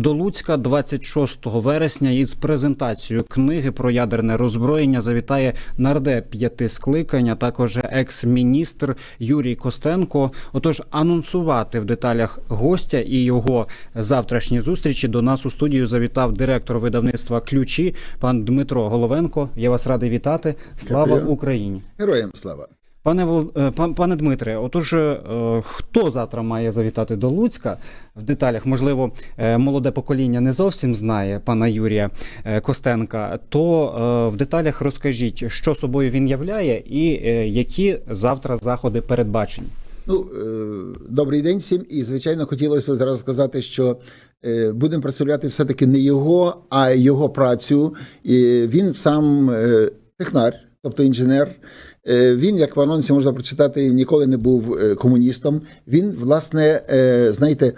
До Луцька 26 вересня із презентацією книги про ядерне роззброєння завітає нардеп п'яти скликань, а також екс-міністр Юрій Костенко. Отож, анонсувати в деталях гостя і його завтрашні зустрічі до нас у студію завітав директор видавництва Ключі, пан Дмитро Головенко. Я вас радий вітати. Слава. Україні! Героям слава. Пане е, пане Дмитре, отож, е, хто завтра має завітати до Луцька в деталях? Можливо, е, молоде покоління не зовсім знає пана Юрія Костенка. То в деталях розкажіть, що собою він являє, і які завтра заходи передбачені. Ну, добрий день всім. І, звичайно, хотілося зараз сказати, що будемо представляти все-таки не його, а його працю. І він сам технар, тобто інженер. Е, Він, як в анонсі можна прочитати, ніколи не був е, комуністом. Він, власне, е, знаєте,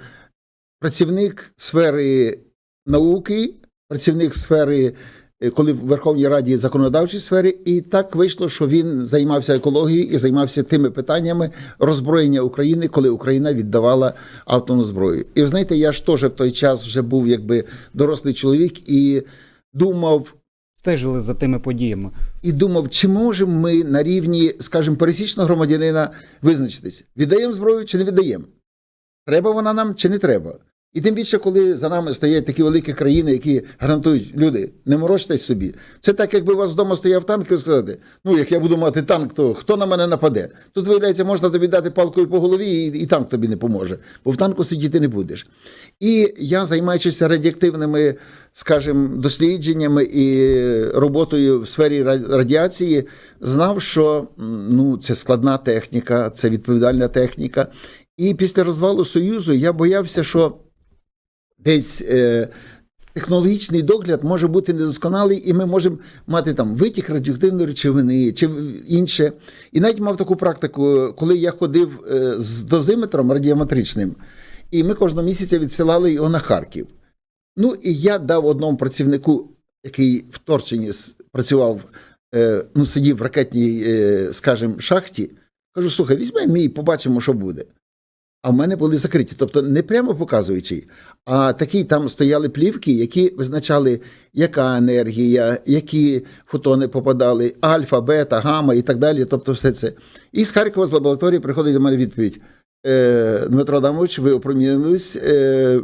працівник сфери науки, працівник сфери, коли в Верховній Раді законодавчій сфері, і так вийшло, що він займався екологією і займався тими питаннями роззброєння України, коли Україна віддавала атомну зброю. І ви знаєте, я ж теж в той час вже був якби дорослий чоловік і думав. Стежили за тими подіями. І думав, чи можемо ми на рівні, скажімо, пересічного громадянина визначитися, віддаємо зброю чи не віддаємо? Треба вона нам чи не треба? І тим більше, коли за нами стоять такі великі країни, які гарантують люди, не морочтесь собі. Це так, якби у вас вдома стояв танк, і сказати, ну як я буду мати танк, то хто на мене нападе? Тут, виявляється, можна тобі дати палкою по голові, і, і танк тобі не поможе, бо в танку сидіти не будеш. І я, займаючись радіоактивними, скажімо, дослідженнями і роботою в сфері радіації, знав, що ну, це складна техніка, це відповідальна техніка. І після розвалу Союзу я боявся, що десь е, технологічний догляд може бути недосконалий, і ми можемо мати там витік радіоактивної речовини чи інше. І навіть мав таку практику, коли я ходив е, з дозиметром радіометричним, і ми кожного місяця відсилали його на Харків. Ну і я дав одному працівнику, який в Торчині працював, е, ну, сидів в ракетній, е, скажімо, шахті. Кажу, слухай, візьми мій, побачимо, що буде. А в мене були закриті, тобто не прямо показуючи, а такі там стояли плівки, які визначали, яка енергія, які фотони попадали, альфа, бета, гамма і так далі. Тобто, все це. І з Харкова з лабораторії приходить до мене відповідь: е, Дмитро Адамович, ви опромінились, е,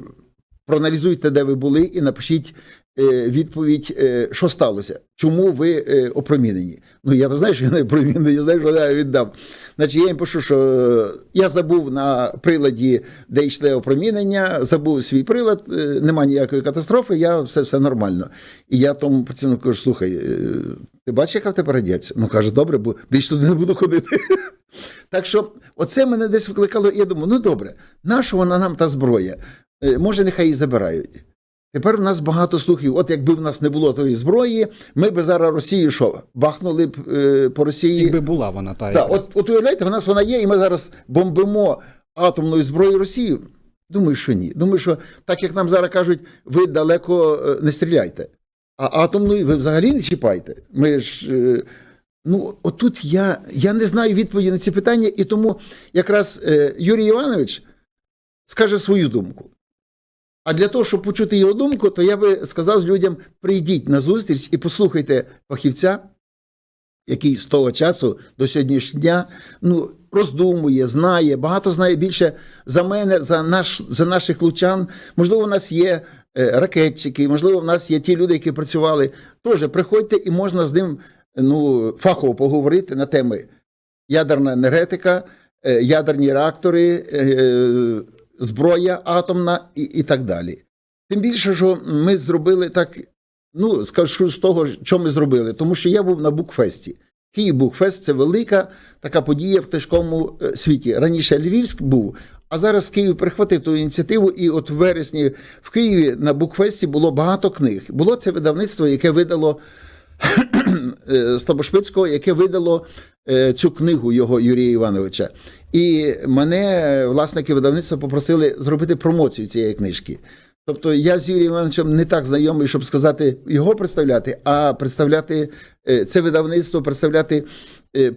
проаналізуйте, де ви були, і напишіть відповідь, е, що сталося, чому ви е, опромінені. Ну я то знаю, що я не опромінений, я знаю, що я віддав. Значить, я їм пишу, що е, я забув на приладі, де йшли опромінення, забув свій прилад, е, нема ніякої катастрофи, я все, все нормально. І я тому працівнику кажу, слухай, е, ти бачиш, яка в тебе радіація? Ну каже, добре, бо більше туди не буду ходити. Так що, оце мене десь викликало, я думаю, ну добре, нащо вона нам та зброя? Е, Може, нехай її забирають. Тепер в нас багато слухів. От якби в нас не було тої зброї, ми б зараз Росію що, бахнули б е, по Росії. Якби була вона та Так, от, от уявляєте, в нас вона є, і ми зараз бомбимо атомною зброєю Росію. Думаю, що ні. Думаю, що так як нам зараз кажуть, ви далеко е, не стріляйте, а атомною ви взагалі не чіпайте. Ми ж. е, Ну, отут я, я не знаю відповіді на ці питання, і тому якраз е, Юрій Іванович скаже свою думку. А для того, щоб почути його думку, то я би сказав людям: прийдіть на зустріч і послухайте фахівця, який з того часу до сьогоднішнього дня ну, роздумує, знає, багато знає більше за мене, за наш, за наших лучан. Можливо, у нас є е, ракетчики, можливо, в нас є ті люди, які працювали. Теж приходьте і можна з ним ну, фахово поговорити на теми ядерна енергетика, е, ядерні реактори, е, зброя атомна і, і так далі. Тим більше, що ми зробили так, ну, скажу з того, що ми зробили, тому що я був на Букфесті. Київ Букфест це велика така подія в тяжкому е, світі. Раніше Львівськ був, а зараз Київ перехватив ту ініціативу, і от в вересні в Києві на Букфесті було багато книг. Було це видавництво, яке видало Слабошпицького, яке видало е, цю книгу його Юрія Івановича. І мене власники видавництва попросили зробити промоцію цієї книжки. Тобто я з Юрієм Івановичем не так знайомий, щоб сказати його представляти, а представляти е, це видавництво, представляти е,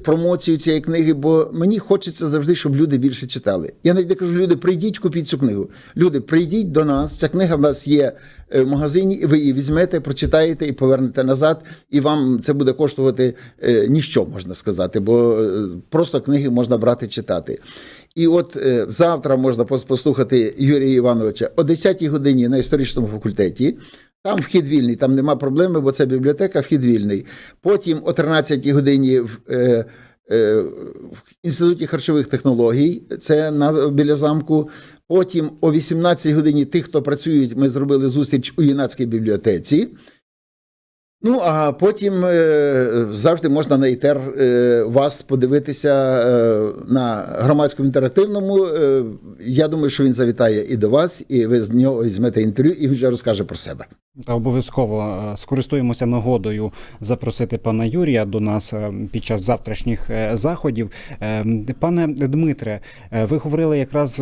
промоцію цієї книги, бо мені хочеться завжди, щоб люди більше читали. Я навіть не кажу, люди, прийдіть, купіть цю книгу. Люди, прийдіть до нас. Ця книга в нас є е, в магазині, і ви її візьмете, прочитаєте і повернете назад. І вам це буде коштувати е, ніщо, можна сказати, бо е, просто книги можна брати читати. І от е, завтра можна послухати Юрія Івановича о 10-й годині на історичному факультеті. Там вхід вільний, там нема проблеми, бо це бібліотека, вхід вільний. Потім о 13-й годині в, е, е, в Інституті харчових технологій, це на, біля замку. Потім о 18-й годині тих, хто працюють, ми зробили зустріч у юнацькій бібліотеці. Ну, а потім е, завжди можна на ІТЕР е, вас подивитися е, на громадському інтерактивному. Я думаю, що він завітає і до вас, і ви з нього візьмете інтерв'ю, і він вже розкаже про себе. Обов'язково скористуємося нагодою запросити пана Юрія до нас під час завтрашніх заходів. Пане Дмитре, ви говорили якраз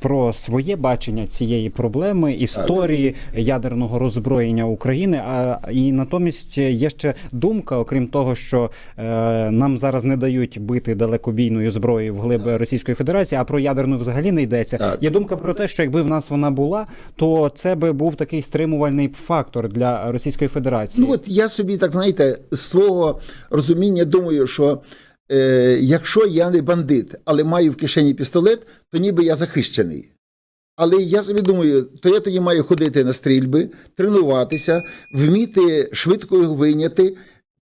про своє бачення цієї проблеми, історії ядерного роззброєння України. А і натомість є ще думка, окрім того, що е, нам зараз не дають бити далекобійною зброєю в глиб Російської Федерації, а про ядерну взагалі не йдеться. Так. Є думка про те, що якби в нас вона була, то це би був такий стримувальний фактор для Російської Федерації. Ну от я собі так знаєте, з свого розуміння думаю, що е, якщо я не бандит, але маю в кишені пістолет, то ніби я захищений. Але я собі думаю, то я тоді маю ходити на стрільби, тренуватися, вміти швидко його вийняти.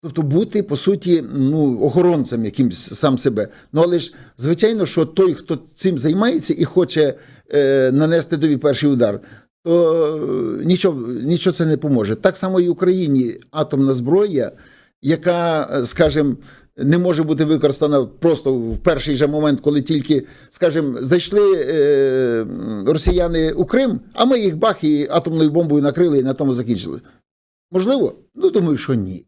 Тобто бути, по суті, ну, охоронцем якимсь сам себе. Ну, але ж, звичайно, що той, хто цим займається і хоче е, нанести тобі перший удар, то е, нічого, нічого це не поможе. Так само і Україні атомна зброя, яка, е, скажімо, не може бути використана просто в перший же момент, коли тільки, скажімо, зайшли е, росіяни у Крим, а ми їх бах і атомною бомбою накрили і на тому закінчили. Можливо? Ну, думаю, що ні.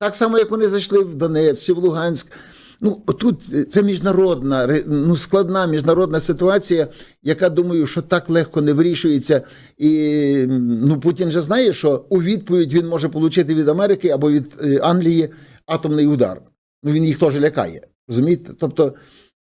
Так само, як вони зайшли в Донецьк чи в Луганськ. Ну, тут це міжнародна, ну, складна міжнародна ситуація, яка думаю, що так легко не вирішується. І ну, Путін же знає, що у відповідь він може отримати від Америки або від е, Англії атомний удар. Ну він їх теж лякає. Розумієте? Тобто,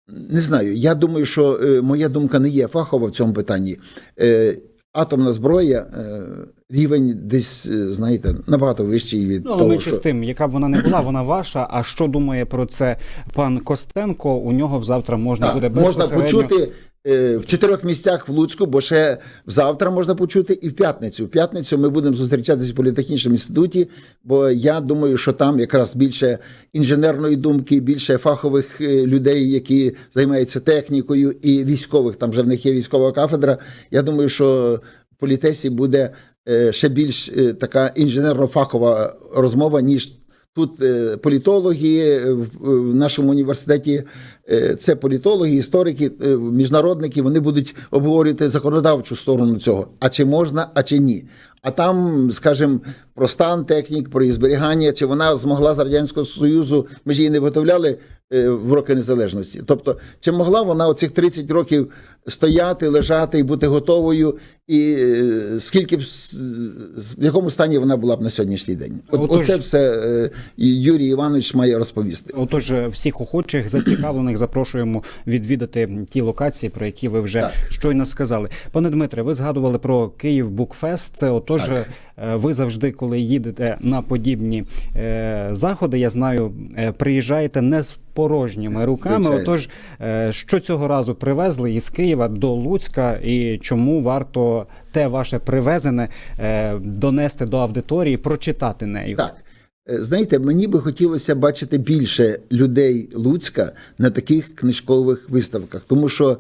не знаю. Я думаю, що е, моя думка не є фахова в цьому питанні. Е, атомна зброя, е, рівень десь, знаєте, набагато вищий від Ну, але того, що... з тим, яка б вона не була, вона ваша. А що думає про це пан Костенко? У нього завтра можна Так, буде можна почути в чотирьох місцях в Луцьку, бо ще завтра можна почути і в п'ятницю. В п'ятницю ми будемо зустрічатися в політехнічному інституті, бо я думаю, що там якраз більше інженерної думки, більше фахових е, людей, які займаються технікою, і військових. Там вже в них є військова кафедра. Я думаю, що в політесі буде е, ще більш е, така інженерно-фахова розмова, ніж Тут е, політологи е, в, в нашому університеті, е, це політологи, історики, е, міжнародники, вони будуть обговорювати законодавчу сторону цього. А чи можна, а чи ні. А там, скажімо, про стан технік, про її зберігання, чи вона змогла з Радянського Союзу, ми ж її не виготовляли е, в роки незалежності. Тобто, чи могла вона оцих 30 років стояти, лежати і бути готовою, і е, скільки б в якому стані вона була б на сьогоднішній день? От, Отож- оце все е, Юрій Іванович має розповісти. Отож, е, всіх охочих зацікавлених запрошуємо відвідати ті локації, про які ви вже Так. щойно сказали. Пане Дмитре, ви згадували про Київ Букфест. Отож, Так. Е, ви завжди, коли їдете на подібні е, заходи, я знаю, е, приїжджаєте не з порожніми руками. Звичайно. Отож, що цього разу привезли із Києва до Луцька, і чому варто те ваше привезене донести до аудиторії, прочитати нею? Так. Знаєте, мені би хотілося бачити більше людей Луцька на таких книжкових виставках, тому що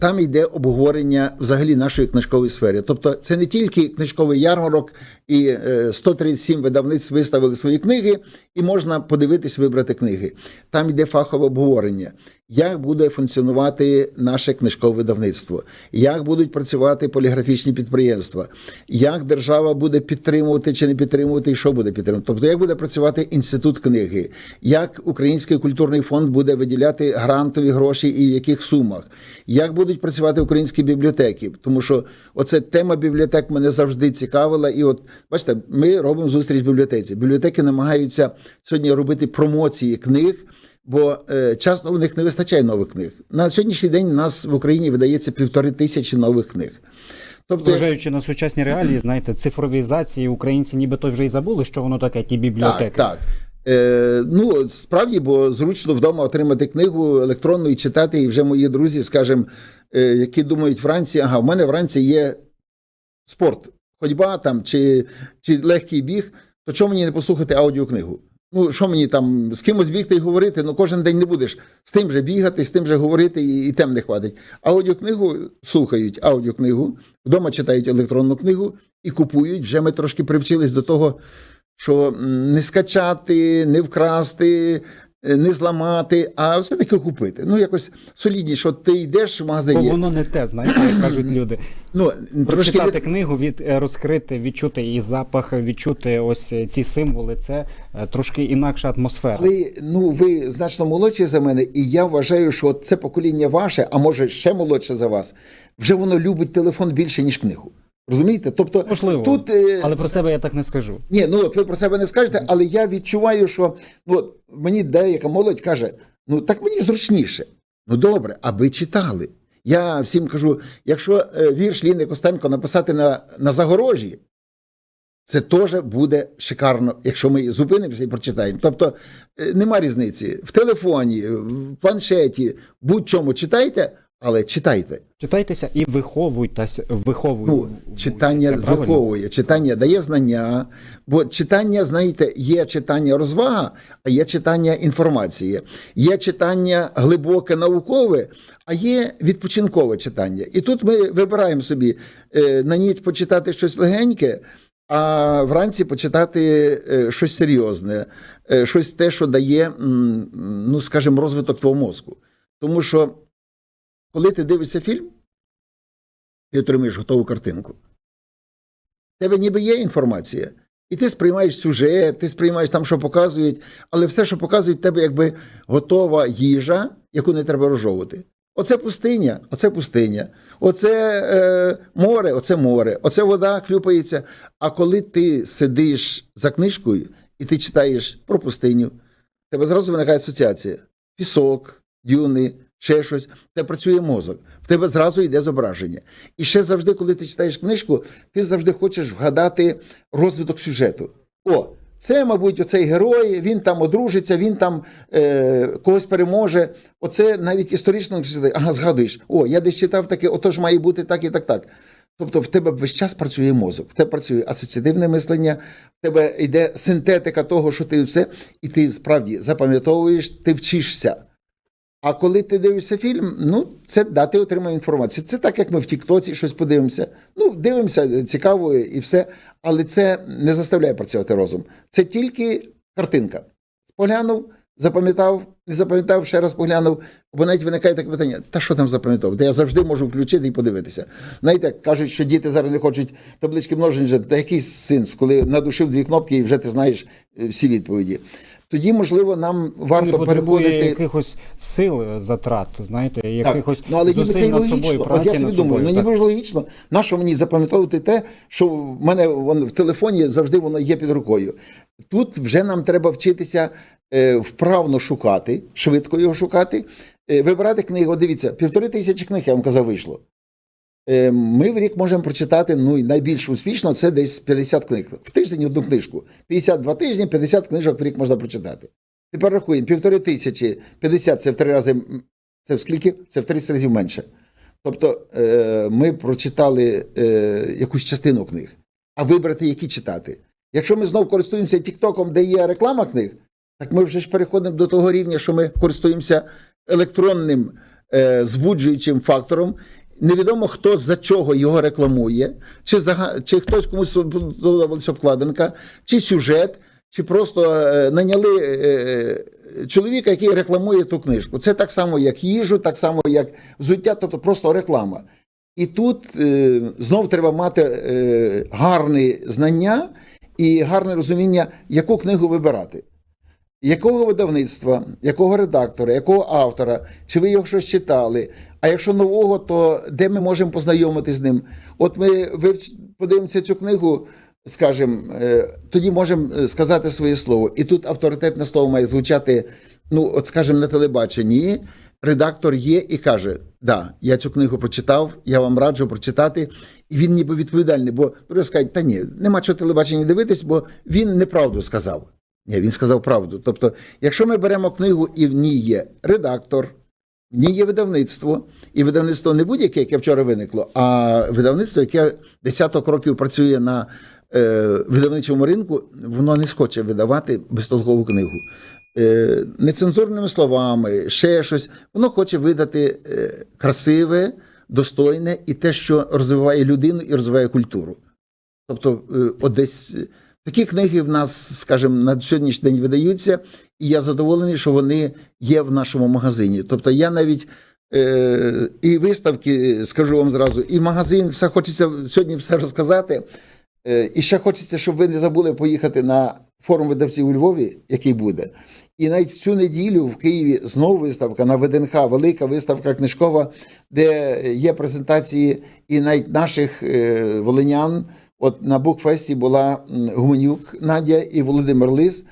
там йде обговорення взагалі нашої книжкової сфери. Тобто, це не тільки книжковий ярмарок, і е, 137 видавництв виставили свої книги, і можна подивитись, вибрати книги. Там йде фахове обговорення. Як буде функціонувати наше книжкове видавництво, як будуть працювати поліграфічні підприємства, як держава буде підтримувати чи не підтримувати, і що буде підтримувати. Тобто, як буде працювати інститут книги, як Український культурний фонд буде виділяти грантові гроші і в яких сумах, як будуть працювати українські бібліотеки, тому що оце тема бібліотек мене завжди цікавила. І от бачите, ми робимо зустріч в бібліотеці. Бібліотеки намагаються сьогодні робити промоції книг, бо е, часто в них не вистачає нових книг. На сьогоднішній день у нас в Україні видається півтори тисячі нових книг. Тобто, Зважаючи на сучасні реалії, знаєте, цифровізації українці нібито вже й забули, що воно таке, ті бібліотеки. Так, так. Е, ну, справді, бо зручно вдома отримати книгу електронну і читати. І вже мої друзі, скажімо, е, які думають вранці, ага, в мене вранці є спорт, ходьба там чи, чи легкий біг, то чому мені не послухати аудіокнигу? Ну, що мені там з кимось бігти і говорити? Ну, кожен день не будеш з тим же бігати, з тим же говорити, і, і тем не хватить. Аудіокнигу слухають аудіокнигу, вдома читають електронну книгу і купують. Вже ми трошки привчились до того, що не скачати, не вкрасти, не зламати, а все-таки купити. Ну, якось солідніше. От ти йдеш в Бо магазині. воно не те, знаєте, як кажуть люди. Ну, трошки Прочитати книгу, від е, розкрити, відчути її запах, відчути ось е, ці символи. Це е, трошки інакша атмосфера. Але ну ви значно молодші за мене, і я вважаю, що це покоління ваше, а може ще молодше за вас, вже воно любить телефон більше, ніж книгу. Розумієте? Тобто Можливо, тут е, але про себе я так не скажу. ні, ну ви про себе не скажете, але я відчуваю, що ну мені деяка молодь каже: ну так мені зручніше. Ну добре, аби читали. Я всім кажу: якщо е, вірш Ліни Костенко написати на, на загорожі, це теж буде шикарно, якщо ми зупинимося і прочитаємо. Тобто е, нема різниці. В телефоні, в планшеті, будь-чому читайте, але читайте. Читайтеся і виховуйтесь, виховуйте. Ну, читання виховує, читання дає знання, бо читання, знаєте, є читання розвага, а є читання інформації, є читання глибоке наукове, а є відпочинкове читання. І тут ми вибираємо собі е, на ніч почитати щось легеньке, а вранці почитати е, щось серйозне, е, щось те, що дає, ну скажімо, розвиток твого мозку. Тому що, коли ти дивишся фільм, ти отримуєш готову картинку. В тебе ніби є інформація, і ти сприймаєш сюжет, ти сприймаєш там, що показують, але все, що показують, в тебе якби готова їжа, яку не треба розжовувати. Оце пустиня, оце пустиня, оце е, море, оце море, оце вода хлюпається. А коли ти сидиш за книжкою і ти читаєш про пустиню, тебе зразу виникає асоціація: пісок, дюни, ще щось. Тебе працює мозок, в тебе зразу йде зображення. І ще завжди, коли ти читаєш книжку, ти завжди хочеш вгадати розвиток сюжету. О, це, мабуть, оцей герой, він там одружиться, він там е, когось переможе. Оце навіть історично. Ага, згадуєш, о, я десь читав таке, отож має бути так і так, так. Тобто в тебе весь час працює мозок, в тебе працює асоціативне мислення, в тебе йде синтетика того, що ти все, і ти справді запам'ятовуєш, ти вчишся. А коли ти дивишся фільм, ну це да, ти отримав інформацію. Це так, як ми в Тіктоці щось подивимося. Ну, дивимося, цікаво і все. Але це не заставляє працювати розум. Це тільки картинка. Поглянув, запам'ятав, не запам'ятав, ще раз поглянув. Бо навіть виникає таке питання: та що там запам'ятав? Та я завжди можу включити і подивитися. Знаєте, кажуть, що діти зараз не хочуть таблички множень, вже та який сенс, коли надушив дві кнопки і вже ти знаєш е, всі відповіді. Тоді, можливо, нам варто переходити. якихось сил е, затрат, знаєте, якихось ну, але ніби це і логічно. От я собі думаю, ну ніби ж логічно. На що мені запам'ятовувати те, що в мене вон, в телефоні завжди воно є під рукою. Тут вже нам треба вчитися е, вправно шукати, швидко його шукати, е, вибирати книги. От дивіться, півтори тисячі книг, я вам казав, вийшло. Е, Ми в рік можемо прочитати ну, і найбільш успішно це десь 50 книг. В тиждень одну книжку. 52 тижні, 50 книжок в рік можна прочитати. Тепер рахуємо, півтори тисячі, 50 це в три рази. Це в скільки? Це в 30 разів менше. Тобто е, ми прочитали е, якусь частину книг, а вибрати, які читати. Якщо ми знову користуємося Тіктоком, де є реклама книг, так ми вже ж переходимо до того рівня, що ми користуємося електронним збуджуючим фактором. Невідомо, хто за чого його рекламує, чи, зага- чи хтось комусь подобалась обкладинка, чи сюжет, чи просто е, наняли е, чоловіка, який рекламує ту книжку. Це так само, як їжу, так само, як взуття, тобто просто реклама. І тут е, знов треба мати е, гарне знання і гарне розуміння, яку книгу вибирати. Якого видавництва, якого редактора, якого автора, чи ви його щось читали? А якщо нового, то де ми можемо познайомитися з ним? От ми подивимося цю книгу, скажімо, е, тоді можемо е, сказати своє слово. І тут авторитетне слово має звучати, ну, от скажімо, на телебаченні. Редактор є і каже: Да, я цю книгу прочитав, я вам раджу прочитати. І він ніби відповідальний, бо скажуть, та ні, нема чого телебачення дивитись, бо він неправду сказав. Ні, він сказав правду. Тобто, якщо ми беремо книгу і в ній є редактор, в є видавництво, і видавництво не будь-яке, яке вчора виникло, а видавництво, яке десяток років працює на е, видавничому ринку, воно не схоче видавати безтолкову книгу. Е, нецензурними словами, ще щось, воно хоче видати е, красиве, достойне і те, що розвиває людину і розвиває культуру. Тобто, е, от десь е, такі книги в нас, скажімо, на сьогоднішній день видаються, і я задоволений, що вони є в нашому магазині. Тобто, я навіть е, і виставки, скажу вам зразу, і магазин, все хочеться сьогодні все розказати. Е, і ще хочеться, щоб ви не забули поїхати на форум видавців у Львові, який буде. І навіть цю неділю в Києві знову виставка на ВДНХ, велика виставка книжкова, де є презентації і навіть наших е, волинян. От на Букфесті була Гуменюк Надя і Володимир Лис.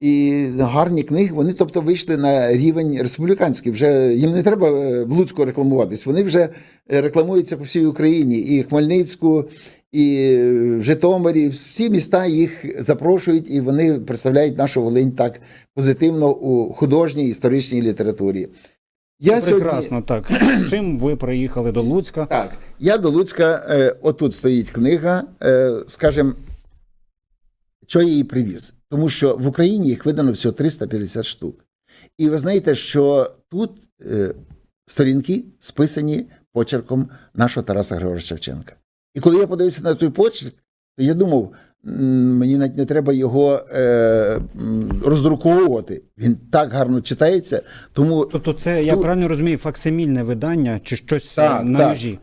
І гарні книги, вони тобто вийшли на рівень республіканський. Вже їм не треба е, в Луцьку рекламуватись. Вони вже е, рекламуються по всій Україні. І Хмельницьку, і в Житомирі. Всі міста їх запрошують, і вони представляють нашу Волинь так позитивно у художній історичній літературі. Я Прекрасно, так. Чим ви приїхали до Луцька? так, я до Луцька, е, отут стоїть книга, е, скажімо, що я її привіз? Тому що в Україні їх видано всього 350 штук. І ви знаєте, що тут е, сторінки списані почерком нашого Тараса Григоровича Шевченка. І коли я подивився на той почерк, то я думав, мені навіть не треба його е, роздруковувати. Він так гарно читається, тому Тобто, це я правильно розумію, факсимільне видання чи щось Так, е, на так. межі?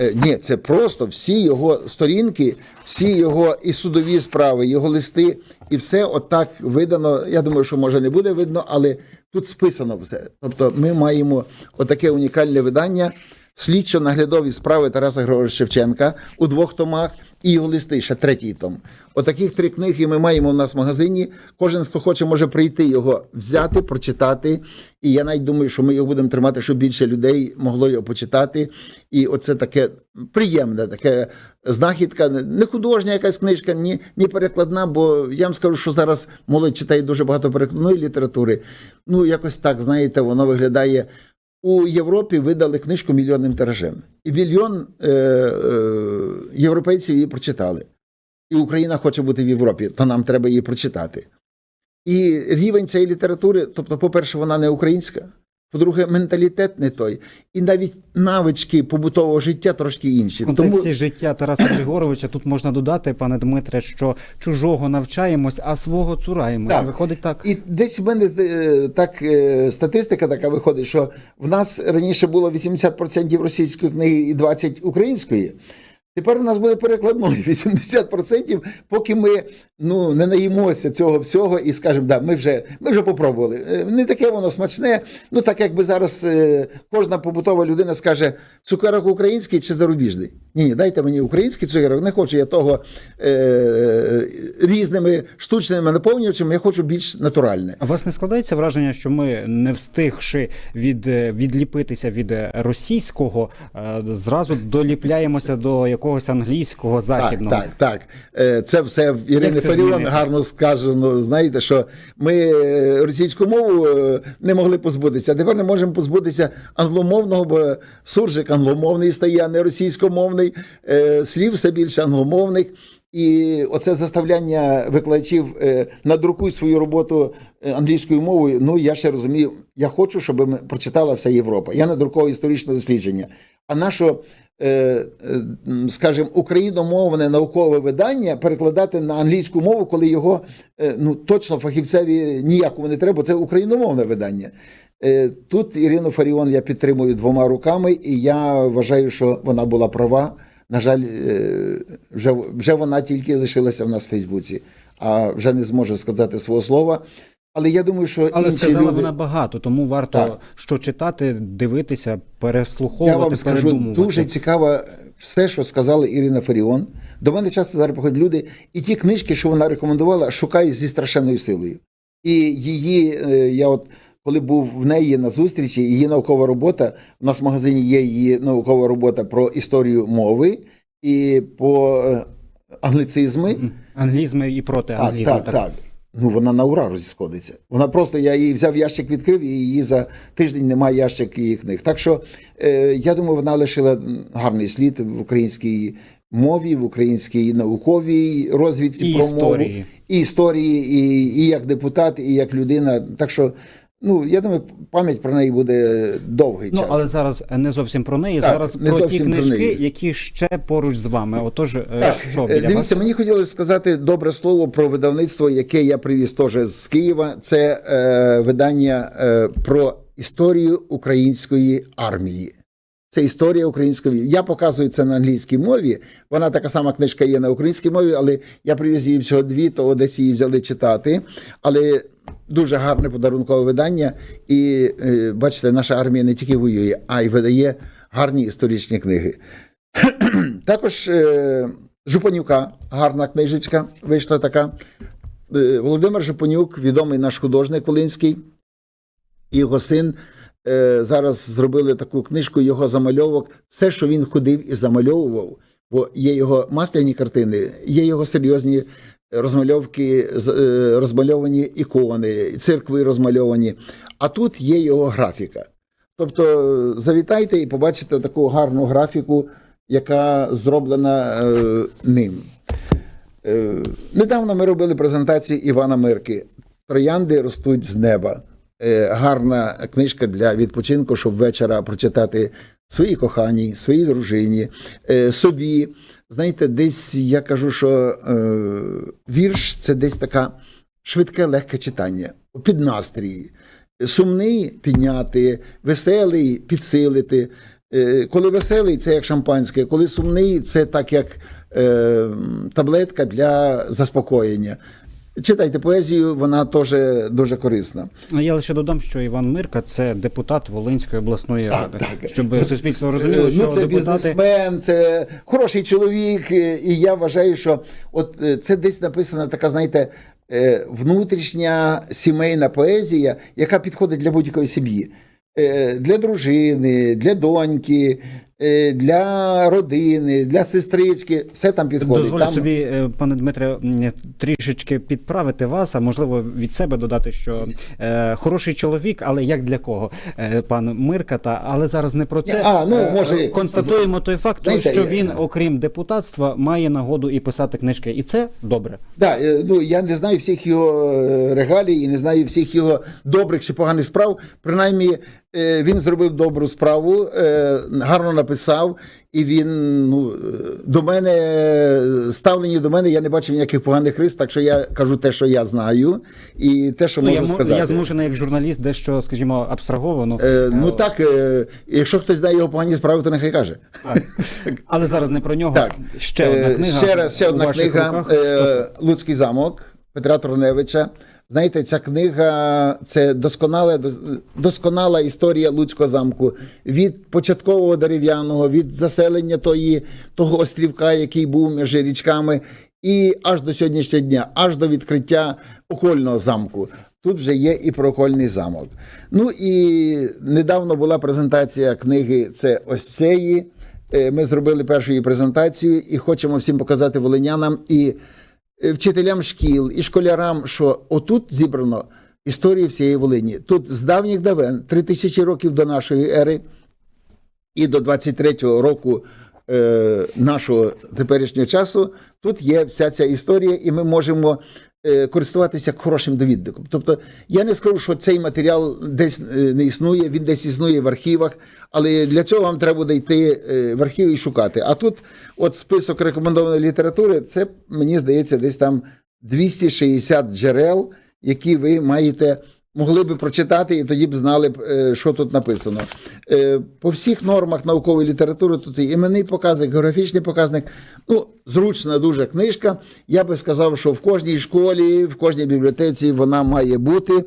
Е, Ні, це просто всі його сторінки, всі його і судові справи, його листи, і все отак видано. Я думаю, що може не буде видно, але тут списано все. Тобто, ми маємо отаке унікальне видання. Слідчо-наглядові справи Тараса Григоровича Шевченка у двох томах і його листи, ще третій том. Отаких три книги ми маємо в нас в магазині. Кожен, хто хоче, може прийти його взяти, прочитати. І я навіть думаю, що ми його будемо тримати, щоб більше людей могло його почитати. І оце таке приємне, таке знахідка, не художня якась книжка, ні, ні перекладна, бо я вам скажу, що зараз молодь читає дуже багато перекладної літератури. Ну, якось так, знаєте, воно виглядає. У Європі видали книжку мільйонним тиражем. І мільйон е, е, європейців її прочитали. І Україна хоче бути в Європі, то нам треба її прочитати. І рівень цієї літератури, тобто, по-перше, вона не українська, по-друге, менталітет не той. І навіть навички побутового життя трошки інші. В контексті життя Тараса Григоровича тут можна додати, пане Дмитре, що чужого навчаємось, а свого цураємось. Так. Виходить так. І десь в мене е, так е, статистика така виходить, що в нас раніше було 80% російської книги і 20% української. Тепер у нас буде перекладною 80%, поки ми ну, не наїмося цього всього і скажемо, да, ми вже, ми вже попробували. Е, Не таке воно смачне. Ну так якби зараз е, кожна побутова людина скаже, цукерок український чи зарубіжний. Ні, ні, дайте мені український цукерок, не хочу я того е, різними штучними наповнювачами, я хочу більш натуральне. А вас не складається враження, що ми, не встигши від, відліпитися від російського, е, зразу доліпляємося до якогось англійського західного? Так, так, так. Е, Це все в Ірини Фаріон гарно сказано. Знаєте, що ми е, російську мову е, не могли позбутися, а тепер не можемо позбутися англомовного, бо суржик англомовний стає, а не російськомовний, слів все більше англомовних. І оце заставляння викладачів надрукуй свою роботу англійською мовою. Ну я ще розумію, я хочу, щоб прочитала вся Європа. Я надруковую історичне дослідження. А м, скажімо, україномовне наукове видання перекладати на англійську мову, коли його е, ну точно фахівцеві ніякому не треба, бо це україномовне видання. Е, Тут Ірину Фаріон я підтримую двома руками, і я вважаю, що вона була права. На жаль, е, вже, вже вона тільки лишилася в нас в Фейсбуці, а вже не зможе сказати свого слова. Але я думаю, що Але інші сказала люди... вона багато, тому варто Так. що читати, дивитися, Я вам скажу, дуже цікава все, що сказала Ірина Фаріон. До мене часто зараз приходять люди, і ті книжки, що вона рекомендувала, шукають зі страшенною силою. І її, е, я от коли був в неї на зустрічі, її наукова робота. У нас в магазині є її наукова робота про історію мови і по е, англіцизми. Англізми і проти Так, англізму. так, так. Ну, вона на ура розісходиться. Вона просто, я її взяв ящик, відкрив, і її за тиждень немає ящик її книг. Так що е, я думаю, вона лишила гарний слід в українській мові, в українській науковій розвідці І про історії. мову, і історії, і, і як депутат, і як людина. Так що, ну, я думаю, пам'ять про неї буде довгий Ну, час. але зараз не зовсім про неї, Так, зараз не про ті про книжки, неї. які ще поруч з вами. Отож, е, Так, що е, біля дивіться, вас? мені хотілося сказати добре слово про видавництво, яке я привіз теж з Києва. Це е, видання е, про історію української армії. Це історія української. Я показую це на англійській мові. Вона така сама книжка є на українській мові, але я привіз її всього дві, то десь її взяли читати. Але дуже гарне подарункове видання. І е, бачите, наша армія не тільки воює, а й видає гарні історичні книги. Також е, Жупанюка, гарна книжечка, вийшла така. Е, Володимир Жупанюк, відомий наш художник Волинський, його син зараз зробили таку книжку його замальовок. Все, що він ходив і замальовував, бо є його масляні картини, є його серйозні розмальовки, е, розмальовані ікони, церкви розмальовані. А тут є його графіка. Тобто завітайте і побачите таку гарну графіку, яка зроблена е, ним. Е, недавно ми робили презентацію Івана Мирки. Троянди ростуть з неба. Е, гарна книжка для відпочинку, щоб вечора прочитати своїй коханій, своїй дружині, е, собі. Знаєте, десь я кажу, що е, вірш це десь така швидке, легке читання під настрій. Сумний підняти, веселий підсилити. Е, Коли веселий, це як шампанське, коли сумний, це так як е, таблетка для заспокоєння. Читайте поезію, вона теж дуже корисна. Ну, Я лише додам, що Іван Мирка це депутат Волинської обласної Так, ради. так. Щоб суспільство розуміло, Е, що ну, це депутати бізнесмен, це хороший чоловік. е, І я вважаю, що от е, це десь написана така, знаєте, внутрішня сімейна поезія, яка підходить для будь-якої сім'ї. Для дружини, для доньки, для родини, для сестрички, все там підходить. Дозволю Там... собі, е, пане Дмитре, трішечки підправити вас, а можливо від себе додати, що е, хороший чоловік, але як для кого, е, пан Мирка, та але зараз не про це. А, ну, Е, може, констатуємо той факт, знаєте, що він, окрім депутатства, має нагоду і писати книжки, і це добре. Да, е, ну я не знаю всіх його е, регалій і не знаю всіх його добрих чи поганих справ. Принаймні, е, він зробив добру справу, е, гарно написав, і він ну, е, до мене е, ставлені до мене. Я не бачив ніяких поганих рис, так що я кажу те, що я знаю, і те, що Ну, можу я, сказати. я змушений як журналіст дещо, скажімо, абстраговано. Е, ну так, е, якщо хтось знає його погані справи, то нехай каже. Але зараз не про нього. Так, Ще одна Е, книга. Ще раз, ще одна книга руках. Е, Луцький замок Петра Троневича. Знаєте, ця книга це досконала, досконала історія Луцького замку від початкового дерев'яного, від заселення тої, того острівка, який був між річками, і аж до сьогоднішнього дня, аж до відкриття окольного замку. Тут вже є і про окольний замок. Ну і недавно була презентація книги. Це ось цієї. Е, Ми зробили першу її презентацію і хочемо всім показати волинянам і вчителям шкіл, і школярам, що отут зібрано історію всієї Волині. Тут з давніх давен, три тисячі років до нашої ери, і до 23-го року е, нашого теперішнього часу тут є вся ця історія, і ми можемо е, користуватися хорошим довідником. Тобто я не скажу, що цей матеріал десь е, не існує, він десь існує в архівах, але для цього вам треба буде йти е, в архів і шукати. А тут, от список рекомендованої літератури, це мені здається, десь там 260 джерел, які ви маєте могли би прочитати і тоді б знали б, е, що тут написано. Е, По всіх нормах наукової літератури тут і іменний показник, географічний показник. Ну, зручна дуже книжка. Я би сказав, що в кожній школі, в кожній бібліотеці вона має бути.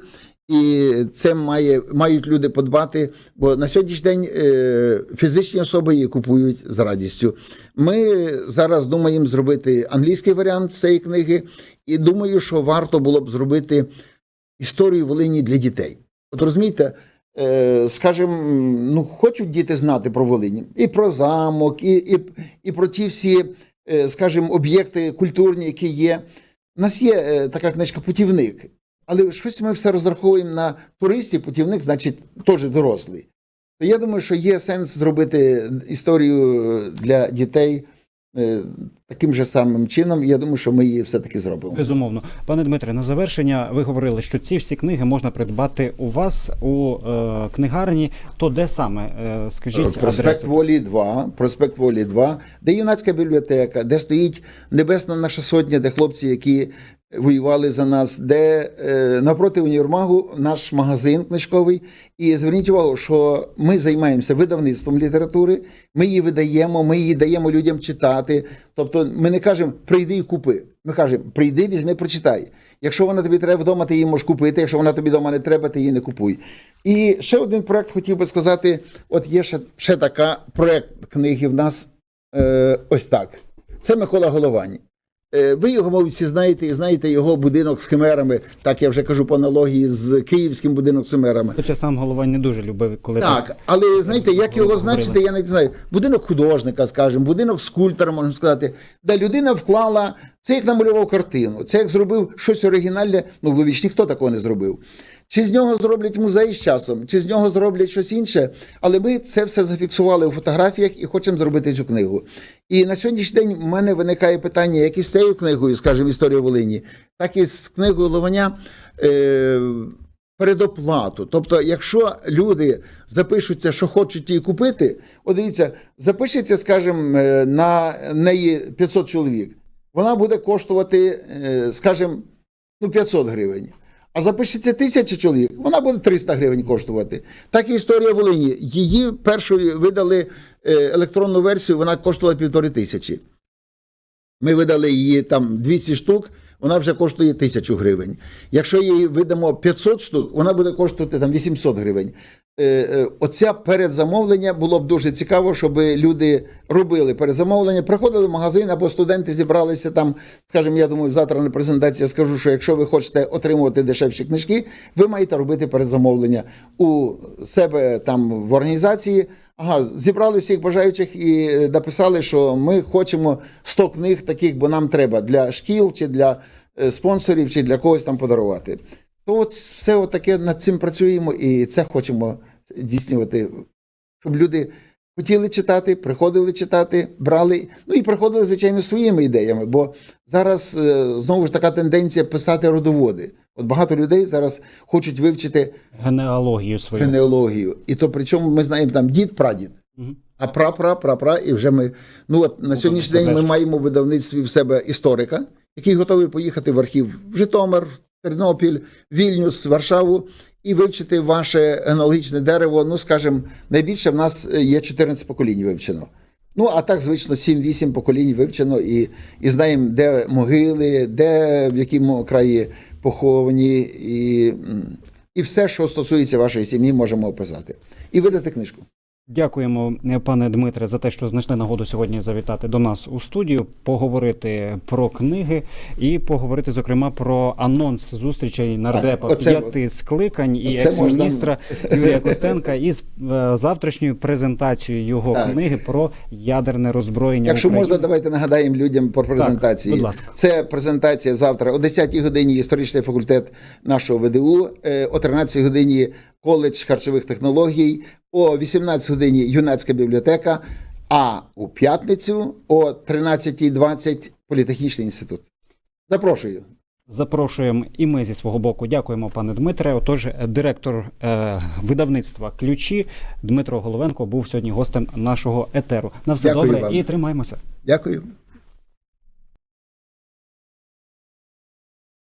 І це має, мають люди подбати, бо на сьогоднішній день е, фізичні особи її купують з радістю. Ми зараз думаємо зробити англійський варіант цієї книги, і думаю, що варто було б зробити історію Волині для дітей. От розумієте, е, скажімо, ну хочуть діти знати про Волині і про замок, і, і, і про ті всі, е, скажімо, об'єкти культурні, які є. У нас є е, така книжка Путівник, але щось ми все розраховуємо на туристів, путівник, значить, теж дорослий. То я думаю, що є сенс зробити історію для дітей таким же самим чином. І я думаю, що ми її все-таки зробимо. Безумовно, пане Дмитре, на завершення ви говорили, що ці всі книги можна придбати у вас у е, книгарні. То де саме? Е, скажіть Проспект адресу. Волі 2, проспект Волі 2, де юнацька бібліотека, де стоїть Небесна наша сотня, де хлопці, які воювали за нас, де е, напроти універмагу наш магазин книжковий. І зверніть увагу, що ми займаємося видавництвом літератури, ми її видаємо, ми її даємо людям читати. Тобто ми не кажемо прийди і купи. Ми кажемо, прийди, візьми, прочитай. Якщо вона тобі треба вдома, ти її можеш купити. Якщо вона тобі вдома не треба, ти її не купуй. І ще один проект хотів би сказати: от є ще, ще така проект книги в нас е, ось так. Це Микола Головань. Е, Ви його, мабуть, всі знаєте, і знаєте його будинок з химерами. Так я вже кажу по аналогії з київським будинок з химерами. Хоча сам голова не дуже любив, коли Так, але знаєте, як його значити, я не знаю. Будинок художника, скажімо, будинок скульптора, можна сказати, де людина вклала, це як намалював картину, це як зробив щось оригінальне, ну вивіч, ніхто такого не зробив. Чи з нього зроблять музей з часом, чи з нього зроблять щось інше, але ми це все зафіксували у фотографіях і хочемо зробити цю книгу. І на сьогоднішній день в мене виникає питання, як із цією книгою, скажімо, Історія Волині, так і з книгою Лованя. Е- передоплату. Тобто, якщо люди запишуться, що хочуть її купити, от дивіться, запишеться, скажімо, е, на неї 500 чоловік, вона буде коштувати, е, скажімо, ну 500 гривень. А запишеться тисяча чоловік, вона буде 300 гривень коштувати. Так і історія Волині. Її першою видали е, електронну версію, вона коштувала півтори тисячі. Ми видали її там 200 штук, вона вже коштує 1000 гривень. Якщо її видамо 500 штук, вона буде коштувати там 800 гривень. Е, е, Оця передзамовлення було б дуже цікаво, щоб люди робили передзамовлення, приходили в магазин або студенти зібралися там. Скажімо, я думаю, завтра на презентації я скажу, що якщо ви хочете отримувати дешевші книжки, ви маєте робити передзамовлення у себе там в організації. Ага, зібрали всіх бажаючих і е, написали, що ми хочемо 100 книг таких, бо нам треба для шкіл чи для спонсорів, чи для когось там подарувати. То от все от таке над цим працюємо і це хочемо здійснювати, щоб люди хотіли читати, приходили читати, брали, ну і приходили, звичайно, своїми ідеями, бо зараз е, знову ж така тенденція писати родоводи. От багато людей зараз хочуть вивчити генеалогію свою. генеалогію. І то причому ми знаємо там дід, прадід. А пра, пра, пра, пра, і вже ми. Ну от на сьогоднішній день ми маємо в видавництві в себе історика, який готовий поїхати в архів в Житомир, Тернопіль, Вільнюс, Варшаву і вивчити ваше генеалогічне дерево. Ну, скажімо, найбільше в нас е, є 14 поколінь вивчено. Ну, а так, звично, 7-8 поколінь вивчено і, і знаємо, де могили, де в якому краї поховані, і, і все, що стосується вашої сім'ї, можемо описати. І видати книжку. Дякуємо, е, пане Дмитре, за те, що знайшли нагоду сьогодні завітати до нас у студію, поговорити про книги і поговорити, зокрема, про анонс зустрічей нардепа оце- п'яти скликань і екс-міністра Юрія Костенка із е, завтрашньою презентацією його Так. книги про ядерне роззброєння. Якщо України. можна, давайте нагадаємо людям про презентації. будь ласка. Це презентація завтра о 10-й годині історичний факультет нашого ВДУ, е, о 13-й годині коледж харчових технологій, о 18-й годині юнацька бібліотека, а у п'ятницю о 13.20 політехнічний інститут. Запрошую. Запрошуємо і ми зі свого боку. Дякуємо, пане Дмитре. Отож, директор е, видавництва ключі Дмитро Головенко був сьогодні гостем нашого етеру. На все Дякую добре вам. і тримаємося. Дякую.